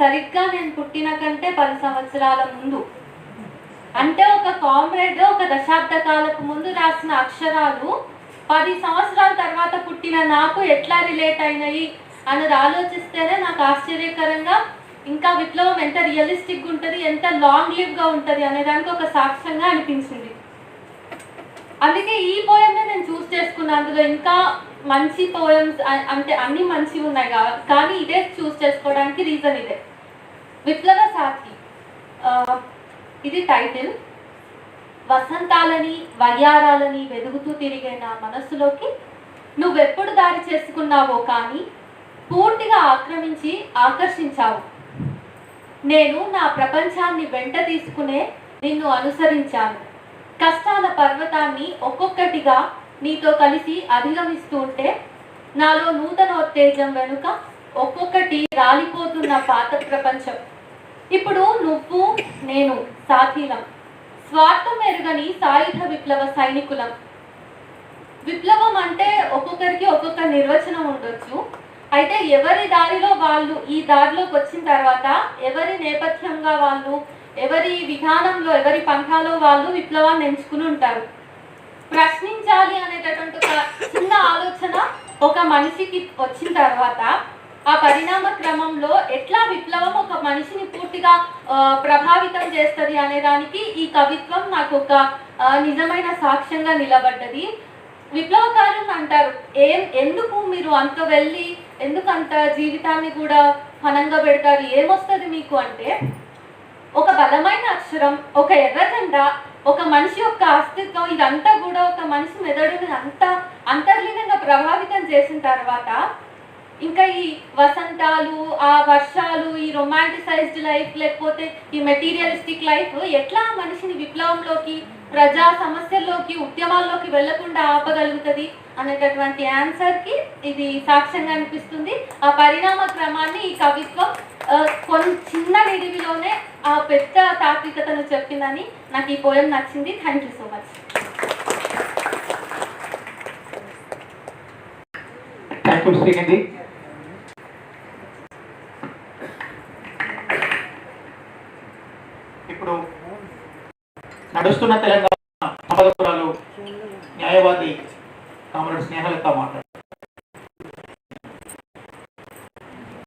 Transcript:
సరిగ్గా నేను పుట్టిన కంటే పది సంవత్సరాల ముందు. అంటే ఒక కామ్రేడ్ ఒక దశాబ్ద కాలపు ముందు రాసిన అక్షరాలు పది సంవత్సరాల తర్వాత పుట్టిన నాకు ఎట్లా రిలేట్ అయినాయి అన్నది ఆలోచిస్తేనే నాకు ఆశ్చర్యకరంగా ఇంకా విప్లవం ఎంత రియలిస్టిక్గా ఉంటుంది ఎంత లాంగ్ లివ్గా ఉంటుంది అనే దానికి ఒక సాక్ష్యంగా అనిపించింది. అందుకే ఈ పోయమే నేను చూస్ చేసుకున్నాను. అందులో ఇంకా మంచి పోయమ్స్ అంటే అన్ని మంచివి ఉన్నాయి కా- కానీ ఇదే చూస్ చేసుకోవడానికి రీజన్ ఇదే. విప్లవ సాఖి ఇది టైటిల్ వసంతాలని వయ్యారాలని వెదుగుతూ తిరిగే నా మనస్సులోకి నువ్వెప్పుడు దారి చేసుకున్నావో కానీ పూర్తిగా ఆక్రమించి ఆకర్షించావు. నేను నా ప్రపంచాన్ని వెంట తీసుకునే నిన్ను అనుసరించాను. కష్టాల పర్వతాన్ని ఒక్కొక్కటిగా నీతో కలిసి అధిగమిస్తూ ఉంటే నాలో నూతనోత్తేజం వెనుక ఒక్కొక్కటి రాలిపోతున్న పాత ప్రపంచం. ఇప్పుడు నువ్వు నేను సాధీలం స్వార్థం ఎరుగని సాయుధ విప్లవ సైనికులం. విప్లవం అంటే ఒక్కొక్కరికి ఒక్కొక్క నిర్వచనం ఉండొచ్చు. అయితే ఎవరి దారిలో వాళ్ళు ఈ దారిలోకి వచ్చిన తర్వాత ఎవరి నేపథ్యంగా వాళ్ళు ఎవరి విధానంలో ఎవరి పంథాలో వాళ్ళు విప్లవాన్ని ఎంచుకుని ఉంటారు. ప్రశ్నించాలి అనేటటువంటి ఒక చిన్న ఆలోచన ఒక మనిషికి వచ్చిన తర్వాత ఆ పరిణామ క్రమంలో ఎట్లా విప్లవం ఒక మనిషిని పూర్తిగా ప్రభావితం చేస్తుంది అనే దానికి ఈ కవిత్వం నాకు ఒక నిజమైన సాక్ష్యంగా నిలబడ్డది. విప్లవకారులు అంటారు ఏం ఎందుకు మీరు అంత వెళ్ళి ఎందుకు అంత జీవితాన్ని కూడా ఫలంగా పెడతారు? ఏమొస్తుంది మీకు? అంటే ఒక బలమైన అక్షరం ఒక ఎర్రజెండా ఒక మనిషి యొక్క అస్తిత్వం ఇదంతా కూడా ఒక మనిషి మెదడుని అంత అంతర్లీనంగా ప్రభావితం చేసిన తర్వాత ఇంకా ఈ వసంతాలు ఆ వర్షాలు ఈ రొమాంటిసైజ్డ్ లైఫ్ లేకపోతే ఈ మెటీరియలిస్టిక్ లైఫ్ ఎట్లా మనిషిని విప్లవంలోకి ప్రజా సమస్యల్లోకి ఉద్యమాల్లోకి వెళ్ళకుండా ఆపగలుగుతుంది అనేటటువంటి ఆన్సర్కి ఇది సాక్ష్యంగా అనిపిస్తుంది. ఆ పరిణామ క్రమాన్ని ఈ కవిత్వం కొన్ని చిన్న నిడివిలోనే ఆ పెద్ద తాత్వికతను చెప్పిందని నాకు ఈ పోయం నచ్చింది. థ్యాంక్ యూ సో మచ్ ఇప్పుడు నడుస్తున్న తెలంగాణ సంపదపురాలు న్యాయవాది కామరెడ్డి స్నేహలతో మాట్లాడు